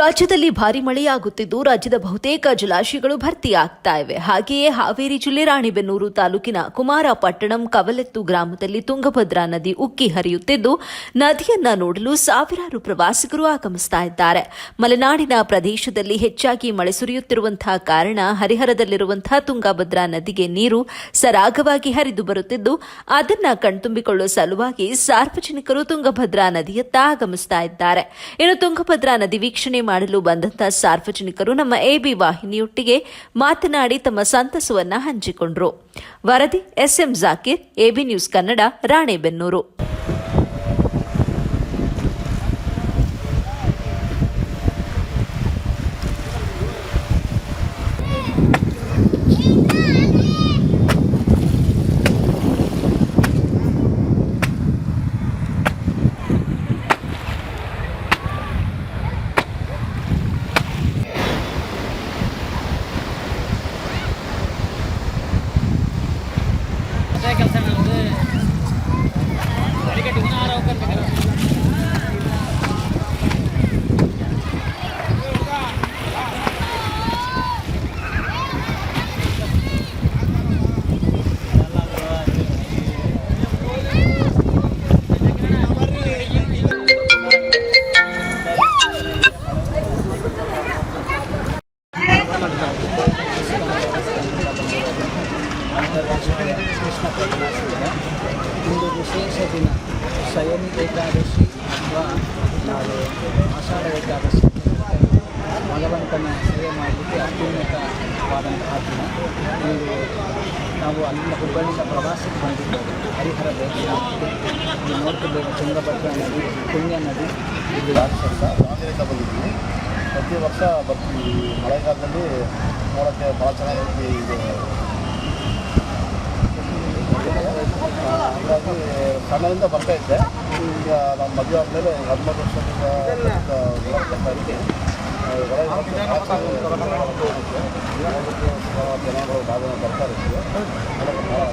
ರಾಜ್ಯದಲ್ಲಿ ಭಾರಿ ಮಳೆಯಾಗುತ್ತಿದ್ದು, ರಾಜ್ಯದ ಬಹುತೇಕ ಜಲಾಶಯಗಳು ಭರ್ತಿಯಾಗ್ತಾ ಇವೆ. ಹಾಗೆಯೇ ಹಾವೇರಿ ಜಿಲ್ಲೆ ರಾಣಿಬೆನ್ನೂರು ತಾಲೂಕಿನ ಕುಮಾರಪಟ್ಟಣಂ ಕವಲೆತ್ತು ಗ್ರಾಮದಲ್ಲಿ ತುಂಗಭದ್ರಾ ನದಿ ಉಕ್ಕಿ ಹರಿಯುತ್ತಿದ್ದು, ನದಿಯನ್ನ ನೋಡಲು ಸಾವಿರಾರು ಪ್ರವಾಸಿಗರು ಆಗಮಿಸ್ತಾ ಇದ್ದಾರೆ. ಮಲೆನಾಡಿನ ಪ್ರದೇಶದಲ್ಲಿ ಹೆಚ್ಚಾಗಿ ಮಳೆ ಸುರಿಯುತ್ತಿರುವಂತಹ ಕಾರಣ, ಹರಿಹರದಲ್ಲಿರುವಂತಹ ತುಂಗಭದ್ರಾ ನದಿಗೆ ನೀರು ಸರಾಗವಾಗಿ ಹರಿದು ಬರುತ್ತಿದ್ದು, ಅದನ್ನ ಕಣ್ತುಂಬಿಕೊಳ್ಳುವ ಸಲುವಾಗಿ ಸಾರ್ವಜನಿಕರು ತುಂಗಭದ್ರಾ ನದಿಯತ್ತ ಆಗಮಿಸ್ತಾ ಇದ್ದಾರೆ. ಇನ್ನು ತುಂಗಭದ್ರಾ ನದಿ ವೀಕ್ಷಣೆ ಮಾಡಲು ಬಂದಂತಹ ಸಾರ್ವಜನಿಕರು ನಮ್ಮ ಎಬಿ ವಾಹಿನಿಯೊಟ್ಟಿಗೆ ಮಾತನಾಡಿ ತಮ್ಮ ಸಂತಸವನ್ನ ಹಂಚಿಕೊಂಡ್ರು. ವರದಿ S M Zakir A B news Kannada, Ranebennur. ಅದೇ ಕೆಲಸ ನಮ್ಮದು ಅಡಿಕೆ ಆರು ಹೋಗ್ಬೇಕು ಕೃಷ್ಣ ಪ್ರತಿಮಾಸಿದೆ ಇಂದು ವಿಶೇಷ ದಿನ ಶಯನಿ ಏಕಾದಶಿ ಅಥವಾ ನಾವು ಆಷಾಢ ಏಕಾದಶಿ ಭಗವಂತನ ಸೇವೆ ಮಾಡಲಿಕ್ಕೆ ದಿನ ನೀವು ನಾವು ಅಲ್ಲಿಂದ ಹುಬ್ಬಳ್ಳಿಯಿಂದ ಪ್ರವಾಸಕ್ಕೆ ಬಂದಿದ್ದೇವೆ ಹರಿಹರ ದೇವಸ್ಥಾನಕ್ಕೆ ಇಲ್ಲಿ ತುಂಗಭದ್ರಾ ನದಿ ಪುಣ್ಯ ನದಿ ಇಲ್ಲಿ ದಾವಣಗೆರೆಯಿಂದ ಬಂದಿದ್ವಿ ಪ್ರತಿ ವರ್ಷ ಬರ್ತೀವಿ ಮಳೆಗಾಲದಲ್ಲಿ ನೋಡೋಕ್ಕೆ ಭಾಳ ಚೆನ್ನಾಗಿ ಇದು. ಸಣ್ಣದಿಂದ ಬರ್ತಾ ಇದ್ದೆ. ಈಗ ನಮ್ಮ ಮದುವೆ ಆದಮೇಲೆ ಹದಿಮೂರು ವರ್ಷದಿಂದ ಬರ್ತಾ ಇದ್ದೀನಿ ಜನಗಳು ಭಾಳ ಬರ್ತಾ ಇರ್ತೀವಿ